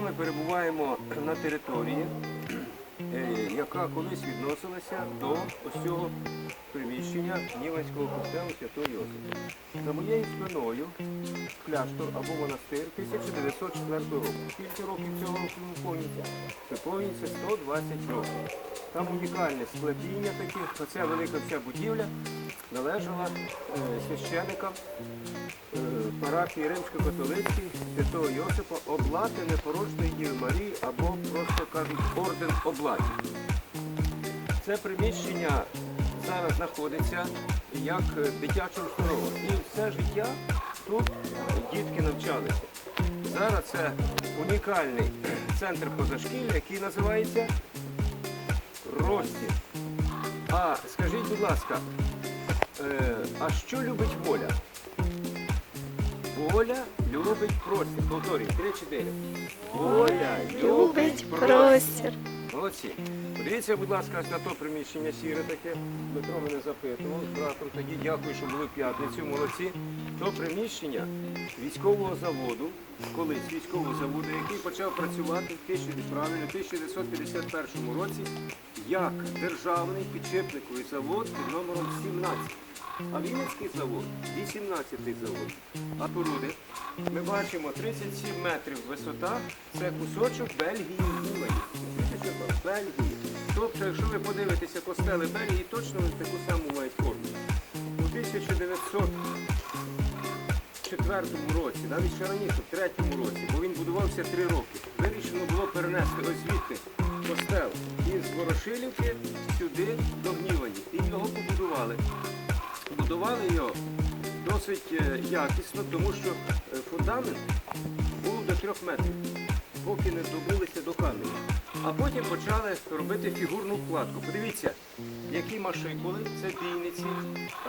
вами перебуваємо на території, яка колись відносилася до ось цього приміщення Ніванського костелу Святого Йосипа. За моєю спиною кляштор або монастир 1904 року. Скільки років цього виповнюється? Виповнюється 120 років. Там унікальне склепіння таке, оця велика вся будівля належала е, священикам е, парафії Римсько-католицькій Святого Йосипа облати непорочної Діви Марії або просто кажуть орден облаті. Це приміщення зараз знаходиться як дитяча установа. І все життя тут дітки навчалися. Зараз це унікальний центр позашкілля, який називається Ростів. А скажіть, будь ласка, е, а що любить воля? Воля любить простір. Повторюю, три чотири. Воля Любить простір. Молодці. Подивіться, будь ласка, на то приміщення сіре таке. Дмитро мене запитував. Братом тоді дякую, що були в п'ятницю. Молодці. То приміщення військового заводу, колись військового заводу, який почав працювати в 1000, правильно, в 1951 році як державний підшипниковий завод під номером 17. А Вінницький завод 18-й завод. А поруди ми бачимо 37 метрів висота. Це кусочок Бельгії Німені. Бельгії. Тобто, якщо ви подивитеся костели Бельгії, точно вони таку саму мають форму. У 1904 році, навіть ще раніше, в третьому році, бо він будувався три роки. Вирішено було перенести ось звідти костел із Ворошилівки сюди до Гнівані. І його побудували. Будували його досить е, якісно, тому що е, фундамент був до трьох метрів, поки не здобулися до каменя. А потім почали робити фігурну вкладку. Подивіться, які машикули, це бійниці,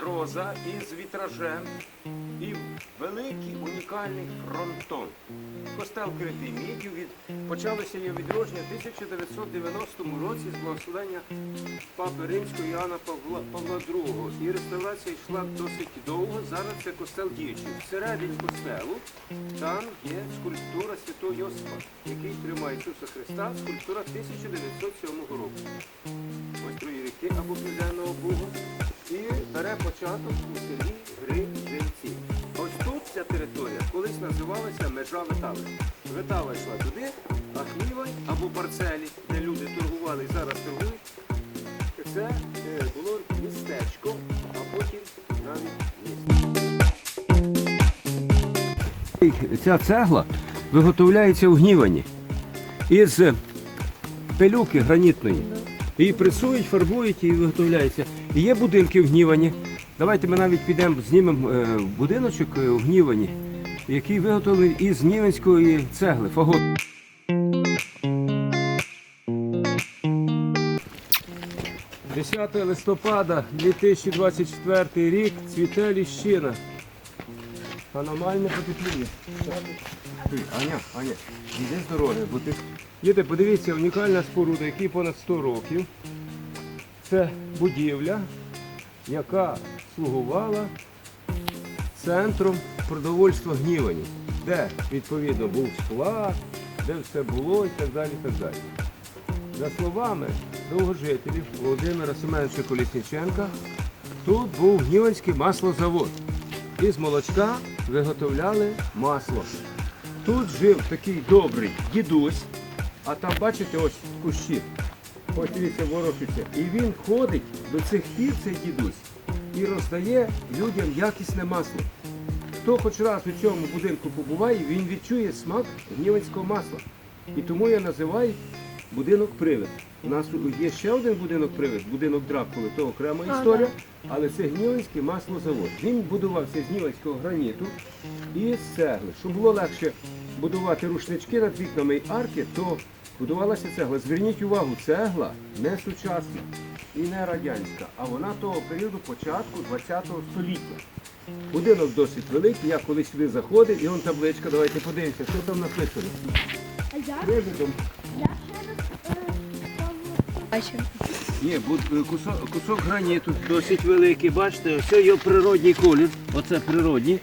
роза із вітражем і великий унікальний фронтон. Костел критий міддю від почалося його відродження в 1990 році з благословення Папи Римського Іоанна Павла, Павла II. І реставрація йшла досить довго. Зараз це костел діючий. Всередині костелу там є скульптура Святого Йосипа, який тримає Ісуса Христа, скульптура 1907 року. Ось ріки або Південного Бугу. І бере початок у селі Грибівці. Ось тут ця територія колись називалася межа Витави. Витава йшла туди, а Хмівань або парцелі, де люди торгували і зараз торгують, це е, було містечко, а потім навіть місто. Ця цегла виготовляється в гнівані із пилюки гранітної. Її пресують, фарбують і виготовляється. І є будинки в гнівані. Давайте ми навіть підемо, знімемо е, будиночок е, в гнівані, який виготовлений із гніванської цегли. Фагот. – 10 листопада 2024 рік цвіте ліщина. Аномальне потепління. Аня, Аня, йди з дороги, бо ти. Діти, подивіться, унікальна споруда, якій понад 100 років. Це будівля, яка слугувала центром продовольства гнівані, де відповідно був склад, де все було і так далі. і так далі. За словами довгожителів Володимира Семеновича Колісніченка, тут був гніванський маслозавод. Із молочка виготовляли масло. Тут жив такий добрий дідусь, а там, бачите, ось кущі. Ось дивіться, ворушиться. І він ходить до цих пір, цей дідусь, і роздає людям якісне масло. Хто хоч раз у цьому будинку побуває, він відчує смак гніванського масла. І тому я називаю будинок привид. У нас є ще один будинок привид, будинок Дракули, то окрема історія, але це гніванський маслозавод. Він будувався з гніванського граніту і з цегли. Щоб було легше будувати рушнички над вікнами і арки, то будувалася цегла. Зверніть увагу, цегла не сучасна і не радянська, а вона того періоду початку ХХ століття. Будинок досить великий, я колись сюди заходив, і он табличка, давайте подивимося, що там написано. Привидом. Я ще е, кусок, кусок граніту досить великий, бачите, ось його природній колір, оце природній.